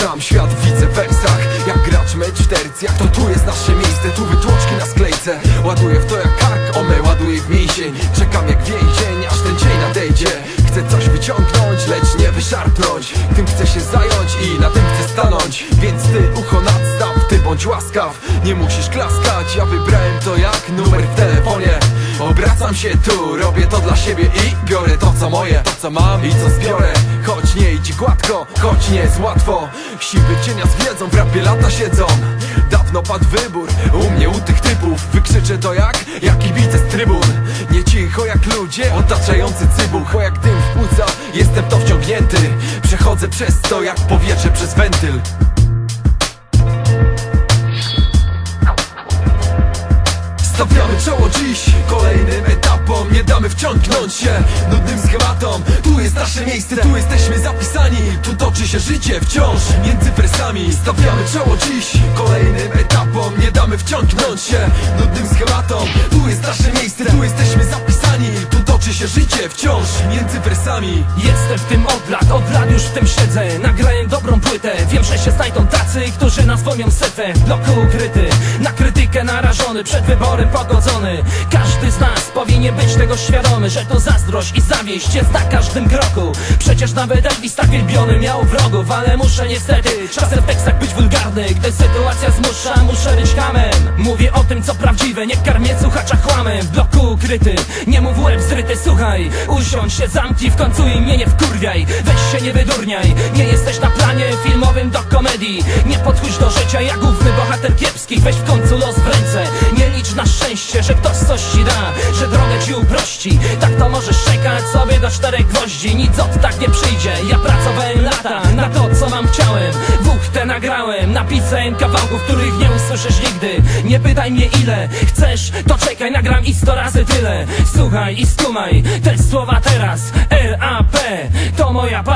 Sam świat widzę w wersach Jak gracz mecz w tercjach To tu jest nasze miejsce, tu wytłoczki na sklejce. Ładuję w to jak kark, ome ładuję w mięsień. Czekam jak więzień, aż ten dzień nadejdzie. Chcę coś wyciągnąć, lecz nie wyszarpnąć. Tym chcę się zająć i na tym chcę stanąć. Więc ty ucho nadstaw, ty bądź łaskaw. Nie musisz klaskać, ja wybrałem to jak numer w telefonie. Obracam się tu, robię to dla siebie i biorę to co moje, to co mam i co zbiorę Choć nie idzie gładko, choć nie jest łatwo. Siwy cienia z wiedzą, w rapie lata siedzą. Dawno padł wybór, u mnie, u tych typów. Wykrzyczę to jak, jak kibice z trybun. Nie cicho jak ludzie, otaczający cybuch. Bo jak dym w płuca, jestem to wciągnięty. Przechodzę przez to jak powietrze przez wentyl. Stawiamy czoło dziś kolejnym etapom. Nie damy wciągnąć się nudnym schematom nasze miejsce, tu jesteśmy zapisani. Tu toczy się życie wciąż między wersami Stawiamy czoło dziś kolejnym etapom. Nie damy wciągnąć się nudnym schematom. Tu jest nasze miejsce, tu jesteśmy zapisani. Tu toczy się życie wciąż między wersami. Jestem w tym od lat, od lat już w tym siedzę. Nagraję dobrą płytę, wiem, że się znajdą tacy Którzy nazwą setę w bloku ukryty Na krytykę narażony, przed wyborem pogodzony. Każdy z nas powinien być tego świadomy Że to zazdrość i zawieść jest na każdym kroku. Przecież nawet Elvis tak wielbiony miał wrogów Ale muszę niestety czasem w tekstach być wulgarny Gdy sytuacja zmusza, muszę być hamem Mówię o tym co prawdziwe, nie karmię słuchacza chłamem W bloku ukryty, nie mów łeb zryty, słuchaj. Usiądź się, zamknij w końcu i mnie nie wkurwiaj. Weź się nie wydurniaj, nie jesteś na planie filmowym do komedii. Nie podchódź do życia jak główny bohater kiepski Weź w końcu los w ręce, nie licz na szczęście Że ktoś coś ci da, że drogę ci uprości. Tak to możesz czekać sobie do czterech gwoździ. Nic od tak nie przyjdzie, ja pracowałem lata Na to co mam chciałem, te nagrałem. Napisałem kawałków, których nie usłyszysz nigdy Nie pytaj mnie ile chcesz, to czekaj Nagram i sto razy tyle Słuchaj i skumaj te słowa teraz R.A.P. To moja pasja